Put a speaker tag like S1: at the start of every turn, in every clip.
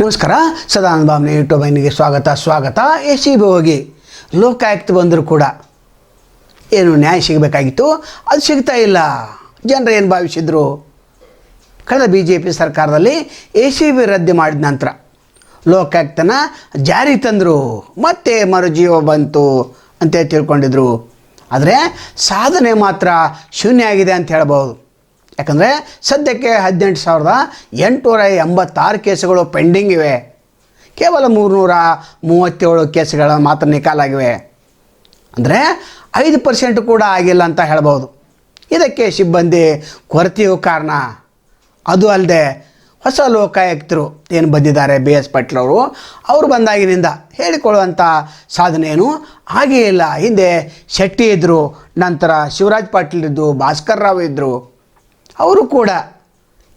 S1: ನಮಸ್ಕಾರ. ಸದಾನಂದ ಭಾವನೆ ಯೂಟ್ಯೂಬ್ ಐನಿಗೆ ಸ್ವಾಗತ ಸ್ವಾಗತ. ಎ ಸಿ ಬಿ ಹೋಗಿ ಲೋಕಾಯುಕ್ತ ಬಂದರೂ ಕೂಡ ಏನು ನ್ಯಾಯ ಸಿಗಬೇಕಾಗಿತ್ತು? ಅದು ಸಿಗ್ತಾ ಇಲ್ಲ. ಜನರು ಏನು ಭಾವಿಸಿದ್ರು? ಕಳೆದ ಬಿ ಜೆ ಪಿ ಸರ್ಕಾರದಲ್ಲಿ ಎ ಸಿ ಬಿ ರದ್ದು ಮಾಡಿದ ನಂತರ ಲೋಕಾಯುಕ್ತನ ಜಾರಿ ತಂದರು. ಮತ್ತೆ ಮರುಜೀವ ಬಂತು ಅಂತ ತಿಳ್ಕೊಂಡಿದ್ರು. ಆದರೆ ಸಾಧನೆ ಮಾತ್ರ ಶೂನ್ಯ ಆಗಿದೆ ಅಂತ ಹೇಳ್ಬೋದು. ಯಾಕಂದರೆ ಸದ್ಯಕ್ಕೆ ಹದಿನೆಂಟು ಸಾವಿರದ ಎಂಟುನೂರ ಎಂಬತ್ತಾರು ಕೇಸುಗಳು ಪೆಂಡಿಂಗ್ ಇವೆ. ಕೇವಲ ಮೂರುನೂರ ಮೂವತ್ತೇಳು ಕೇಸುಗಳ ಮಾತ್ರ ನಿಕಾಲಾಗಿವೆ ಅಂದರೆ ಐದು ಪರ್ಸೆಂಟ್ ಕೂಡ ಆಗಿಲ್ಲ ಅಂತ ಹೇಳ್ಬೋದು. ಇದಕ್ಕೆ ಸಿಬ್ಬಂದಿ ಕೊರತೆಯು ಕಾರಣ. ಅದು ಅಲ್ಲದೆ ಹೊಸ ಲೋಕಾಯುಕ್ತರು ಏನು ಬಂದಿದ್ದಾರೆ ಬಿ ಎಸ್ ಪಾಟೀಲ್ ಅವರು ಅವರು ಬಂದಾಗಿನಿಂದ ಹೇಳಿಕೊಳ್ಳುವಂಥ ಸಾಧನೆಯೇನು ಆಗೇ ಇಲ್ಲ. ಹಿಂದೆ ಶೆಟ್ಟಿ ಇದ್ದರು ನಂತರ ಶಿವರಾಜ್ ಪಾಟೀಲ್ ಇದ್ದರು ಭಾಸ್ಕರ್ ರಾವ್ ಇದ್ದರು ಅವರು ಕೂಡ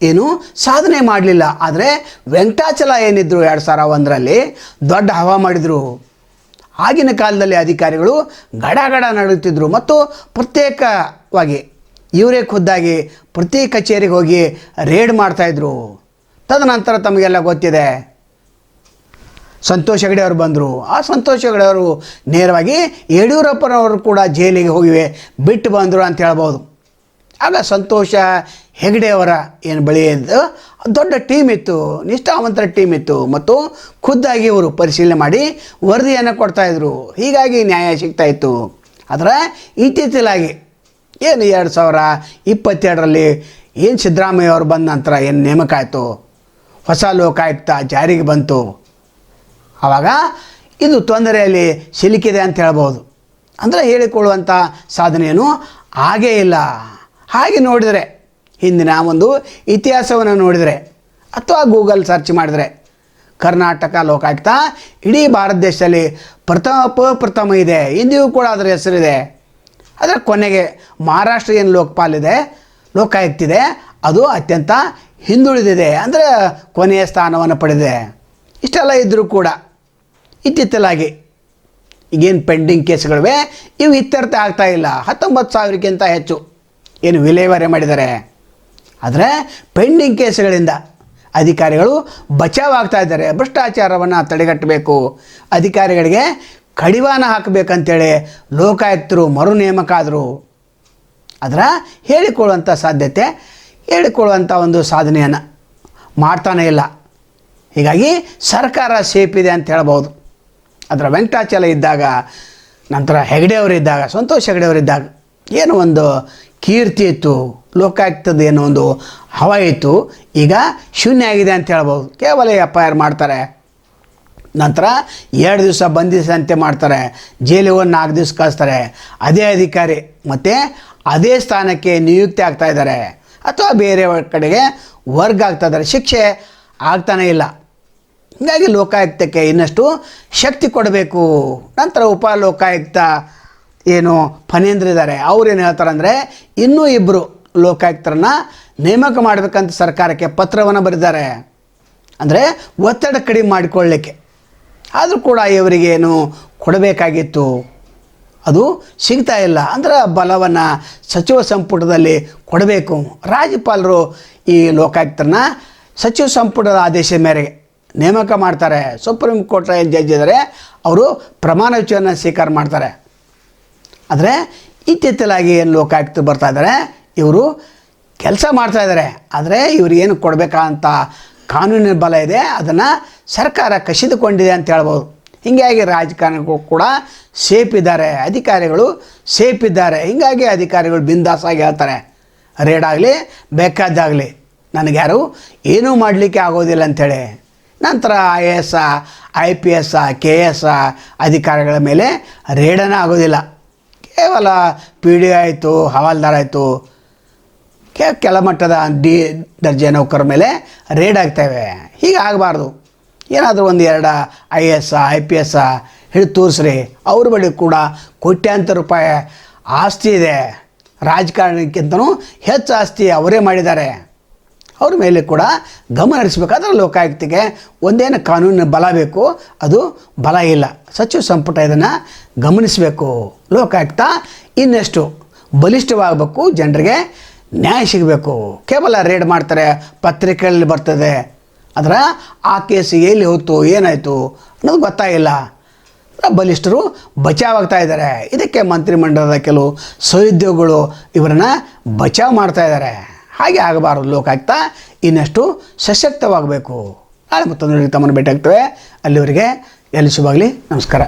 S1: ಏನು ಸಾಧನೆ ಮಾಡಲಿಲ್ಲ. ಆದರೆ ವೆಂಕಟಾಚಲ ಏನಿದ್ರು ಎರಡು ಸಾವಿರ ಒಂದರಲ್ಲಿ ದೊಡ್ಡ ಹವಾ ಮಾಡಿದರು. ಆಗಿನ ಕಾಲದಲ್ಲಿ ಅಧಿಕಾರಿಗಳು ಗಡ ಗಡ ನಡುತ್ತಿದ್ದರು ಮತ್ತು ಪ್ರತ್ಯೇಕವಾಗಿ ಇವರೇ ಖುದ್ದಾಗಿ ಪ್ರತಿ ಕಚೇರಿಗೆ ಹೋಗಿ ರೇಡ್ ಮಾಡ್ತಾಯಿದ್ರು ತದನಂತರ ತಮಗೆಲ್ಲ ಗೊತ್ತಿದೆ. ಸಂತೋಷ್ ಹೆಗಡೆ ಅವರು ಬಂದರು. ಆ ಸಂತೋಷ್ ಹೆಗಡೆ ಅವರು ನೇರವಾಗಿ ಯಡಿಯೂರಪ್ಪನವರು ಕೂಡ ಜೈಲಿಗೆ ಹೋಗಿವೆ. ಬಿಟ್ಟು ಬಂದರು ಅಂತ ಹೇಳ್ಬೋದು. ಆಗ ಸಂತೋಷ ಹೆಗಡೆಯವರ ಏನು ಬಳಿ ಅಂತ ದೊಡ್ಡ ಟೀಮ್ ಇತ್ತು, ನಿಷ್ಠಾವಂತರ ಟೀಮ್ ಇತ್ತು. ಮತ್ತು ಖುದ್ದಾಗಿ ಇವರು ಪರಿಶೀಲನೆ ಮಾಡಿ ವರದಿಯನ್ನು ಕೊಡ್ತಾಯಿದ್ರು ಹೀಗಾಗಿ ನ್ಯಾಯ ಸಿಗ್ತಾ ಇತ್ತು. ಆದರೆ ಇತ್ತೀಚಿಲಾಗಿ ಏನು ಎರಡು ಸಾವಿರ ಇಪ್ಪತ್ತೆರಡರಲ್ಲಿ ಏನು ಸಿದ್ದರಾಮಯ್ಯ ಅವರು ಬಂದ ನಂತರ ಏನು ನೇಮಕ ಆಯಿತು ಹೊಸ ಲೋಕಾಯುಕ್ತ ಜಾರಿಗೆ ಬಂತು. ಆವಾಗ ಇದು ತೊಂದರೆಯಲ್ಲಿ ಸಿಲುಕಿದೆ ಅಂತ ಹೇಳ್ಬೋದು. ಅಂದರೆ ಹೇಳಿಕೊಳ್ಳುವಂಥ ಸಾಧನೆಯನ್ನು ಆಗೇ ಇಲ್ಲ. ಹಾಗೆ ನೋಡಿದರೆ, ಹಿಂದಿನ ಒಂದು ಇತಿಹಾಸವನ್ನು ನೋಡಿದರೆ, ಅಥವಾ ಗೂಗಲ್ ಸರ್ಚ್ ಮಾಡಿದರೆ, ಕರ್ನಾಟಕ ಲೋಕಾಯುಕ್ತ, ಇಡೀ ಭಾರತ ದೇಶದಲ್ಲಿ ಪ್ರಥಮ ಪ್ರಥಮ ಇದೆ, ಇಂದಿಗೂ ಕೂಡ ಅದರ ಹೆಸರಿದೆ. ಅದರ ಕೊನೆಗೆ ಮಹಾರಾಷ್ಟ್ರ ಏನು ಲೋಕಪಾಲ್ ಇದೆ ಲೋಕಾಯುಕ್ತ ಇದೆ ಅದು ಅತ್ಯಂತ ಹಿಂದುಳಿದಿದೆ, ಅಂದರೆ ಕೊನೆಯ ಸ್ಥಾನವನ್ನು ಪಡೆದಿದೆ. ಇಷ್ಟೆಲ್ಲ ಇದ್ದರೂ ಕೂಡ, ಇತ್ತಿತ್ತಲಾಗಿ, ಈಗೇನು ಪೆಂಡಿಂಗ್ ಕೇಸ್ಗಳಿವೆ, ಇವು ಇತ್ಯರ್ಥ ಆಗ್ತಾ ಇಲ್ಲ. ಹತ್ತೊಂಬತ್ತು ಸಾವಿರಕ್ಕಿಂತ ಹೆಚ್ಚು. ಏನು ವಿಲೇವಾರಿ ಮಾಡಿದ್ದಾರೆ. ಆದರೆ ಪೆಂಡಿಂಗ್ ಕೇಸ್ಗಳಿಂದ ಅಧಿಕಾರಿಗಳು ಬಚಾವಾಗ್ತಾ ಇದ್ದಾರೆ. ಭ್ರಷ್ಟಾಚಾರವನ್ನು ತಡೆಗಟ್ಟಬೇಕು. ಅಧಿಕಾರಿಗಳಿಗೆ ಕಡಿವಾಣ ಹಾಕಬೇಕಂತೇಳಿ ಲೋಕಾಯುಕ್ತರು ಮರು ನೇಮಕ ಆದರು ಅದರ ಹೇಳಿಕೊಳ್ಳುವಂಥ ಸಾಧ್ಯತೆ ಹೇಳಿಕೊಳ್ಳುವಂಥ ಒಂದು ಸಾಧನೆಯನ್ನು ಮಾಡ್ತಾನೇ ಇಲ್ಲ. ಹೀಗಾಗಿ ಸರ್ಕಾರ ಸೇಫ್ ಇದೆ ಅಂತ ಹೇಳ್ಬೋದು ಅದರ ವೆಂಕಟಾಚಲ ಇದ್ದಾಗ, ನಂತರ ಹೆಗಡೆಯವರಿದ್ದಾಗ ಸಂತೋಷ್ ಹೆಗಡೆಯವರಿದ್ದಾಗ ಏನು ಒಂದು ಕೀರ್ತಿ ಇತ್ತು ಲೋಕಾಯುಕ್ತದ ಏನೋ ಒಂದು ಹವ ಇತ್ತು ಈಗ ಶೂನ್ಯ ಆಗಿದೆ ಅಂತ ಹೇಳ್ಬೋದು. ಕೇವಲ ಎಫ್ ಮಾಡ್ತಾರೆ? ನಂತರ ಎರಡು ದಿವಸ ಬಂಧಿಸಂತೆ ಮಾಡ್ತಾರೆ. ಜೈಲಿಗೆ ಒಂದು ನಾಲ್ಕು ದಿವಸ ಕಳಿಸ್ತಾರೆ. ಅದೇ ಅಧಿಕಾರಿ, ಮತ್ತು ಅದೇ ಸ್ಥಾನಕ್ಕೆ ನಿಯುಕ್ತಿ ಆಗ್ತಾ ಇದ್ದಾರೆ. ಅಥವಾ ಬೇರೆ ಕಡೆಗೆ ವರ್ಗ ಆಗ್ತಾ ಇದ್ದಾರೆ. ಶಿಕ್ಷೆ ಆಗ್ತಾನೆ ಇಲ್ಲ. ಹೀಗಾಗಿ ಲೋಕಾಯುಕ್ತಕ್ಕೆ ಇನ್ನಷ್ಟು ಶಕ್ತಿ ಕೊಡಬೇಕು. ನಂತರ ಉಪ ಲೋಕಾಯುಕ್ತ ಏನು ಫನೇಂದ್ರ ಇದ್ದಾರೆ ಅವ್ರೇನು ಹೇಳ್ತಾರೆ ಅಂದರೆ ಇನ್ನೂ ಇಬ್ಬರು ಲೋಕಾಯುಕ್ತರನ್ನ ನೇಮಕ ಮಾಡಬೇಕಂತ ಸರ್ಕಾರಕ್ಕೆ ಪತ್ರವನ್ನು ಬರೆದಿದ್ದಾರೆ. ಅಂದರೆ ಒತ್ತಡ ಕಡಿಮೆ ಮಾಡಿಕೊಳ್ಳಲಿಕ್ಕೆ ಆದರೂ ಕೂಡ ಇವರಿಗೇನು ಕೊಡಬೇಕಾಗಿತ್ತು. ಅದು ಸಿಗ್ತಾ ಇಲ್ಲ. ಅಂದ್ರೆ ಬಲವನ್ನು ಸಚಿವ ಸಂಪುಟದಲ್ಲಿ ಕೊಡಬೇಕು. ರಾಜ್ಯಪಾಲರು ಈ ಲೋಕಾಯುಕ್ತರನ್ನ ಸಚಿವ ಸಂಪುಟದ ಆದೇಶದ ಮೇರೆಗೆ ನೇಮಕ ಮಾಡ್ತಾರೆ. ಸುಪ್ರೀಂ ಕೋರ್ಟ್ ಜಡ್ಜ್ ಇದ್ದಾರೆ. ಅವರು ಪ್ರಮಾಣ ವಚನ ಸ್ವೀಕಾರ ಮಾಡ್ತಾರೆ. ಆದರೆ ಇತ್ತಿತ್ತಲಾಗಿ ಏನು ಲೋಕಾಯುಕ್ತ ಬರ್ತಾ ಇದ್ದಾರೆ ಇವರು ಕೆಲಸ ಮಾಡ್ತಾ ಇದ್ದಾರೆ ಆದರೆ ಇವ್ರಿಗೇನು ಕೊಡಬೇಕಂತ ಕಾನೂನಿನ ಬಲ ಇದೆ, ಅದನ್ನು ಸರ್ಕಾರ ಕಸಿದುಕೊಂಡಿದೆ ಅಂತ ಹೇಳ್ಬೋದು. ಹೀಗಾಗಿ ರಾಜಕಾರಣಿಗಳು ಕೂಡ ಸೇಫ್ ಇದ್ದಾರೆ ಅಧಿಕಾರಿಗಳು ಸೇಫ್ ಇದ್ದಾರೆ ಹೀಗಾಗಿ ಅಧಿಕಾರಿಗಳು ಬಿಂದಾಸಾಗಿ ಹೇಳ್ತಾರೆ. ರೇಡ್ ಆಗಲಿ ಬೇಕಾದಾಗಲಿ ನನಗ್ಯಾರು ಏನೂ ಮಾಡಲಿಕ್ಕೆ ಆಗೋದಿಲ್ಲ ಅಂಥೇಳಿ. ನಂತರ I A S, I P S, K S ಅಧಿಕಾರಿಗಳ ಮೇಲೆ ರೇಡನ ಆಗೋದಿಲ್ಲ. ಕೇವಲ ಪಿ ಡಿ ಆಯಿತು, ಹವಾಲ್ದಾರ್ ಆಯಿತು. ಕೆ ಕೆಳಮಟ್ಟದ ಡಿ ದರ್ಜೆ ನೌಕರ ಮೇಲೆ ರೇಡ್ ಆಗ್ತವೆ. ಹೀಗೆ ಆಗಬಾರ್ದು. ಏನಾದರೂ ಒಂದು ಎರಡು I S, I P S ಹಿಡಿದು ತೋರಿಸ್ರಿ. ಅವ್ರ ಬಳಿ ಕೂಡ ಕೋಟ್ಯಾಂತರ ರೂಪಾಯಿ ಆಸ್ತಿ ಇದೆ. ರಾಜಕಾರಣಕ್ಕಿಂತನೂ ಹೆಚ್ಚು ಆಸ್ತಿ ಅವರೇ ಮಾಡಿದ್ದಾರೆ. ಅವ್ರ ಮೇಲೆ ಕೂಡ ಗಮನ ಹರಿಸಬೇಕಾದ್ರೆ ಲೋಕಾಯುಕ್ತಿಗೆ ಒಂದೇನು ಕಾನೂನಿನ ಬಲ ಬೇಕು, ಅದು ಬಲ ಇಲ್ಲ. ಸಚಿವ ಸಂಪುಟ ಇದನ್ನು ಗಮನಿಸಬೇಕು. ಲೋಕಾಯುಕ್ತ ಇನ್ನಷ್ಟು ಬಲಿಷ್ಠವಾಗಬೇಕು, ಜನರಿಗೆ ನ್ಯಾಯ ಸಿಗಬೇಕು. ಕೇವಲ ರೇಡ್ ಮಾಡ್ತಾರೆ, ಪತ್ರಿಕೆಗಳಲ್ಲಿ ಬರ್ತದೆ. ಆದ್ರೆ ಆ ಕೇಸ್ ಎಲ್ಲಿ ಹೋಯ್ತು, ಏನಾಯಿತು ಅನ್ನೋದು ಗೊತ್ತಾಗಿಲ್ಲ ಬಲಿಷ್ಠರು ಬಚಾವಾಗ್ತಾ ಇದ್ದಾರೆ. ಇದಕ್ಕೆ ಮಂತ್ರಿಮಂಡಲದ ಕೆಲವು ಸಹೋದ್ಯೋಗಿಗಳು ಇವರನ್ನ ಬಚಾವ್ ಮಾಡ್ತಾ ಇದ್ದಾರೆ. ಹಾಗೆ ಆಗಬಾರದು ಆಗ್ತಾ ಇನ್ನಷ್ಟು ಸಶಕ್ತವಾಗಬೇಕು. ನಾಳೆ ಮತ್ತೊಂದು ತಮ್ಮನ್ನು ಭೇಟಿಯಾಗ್ತವೆ. ಆಗ್ತೇವೆ ಅಲ್ಲಿವರೆಗೆ ಎಲ್ಲಿ ಶುಭಾಗಲಿ ನಮಸ್ಕಾರ.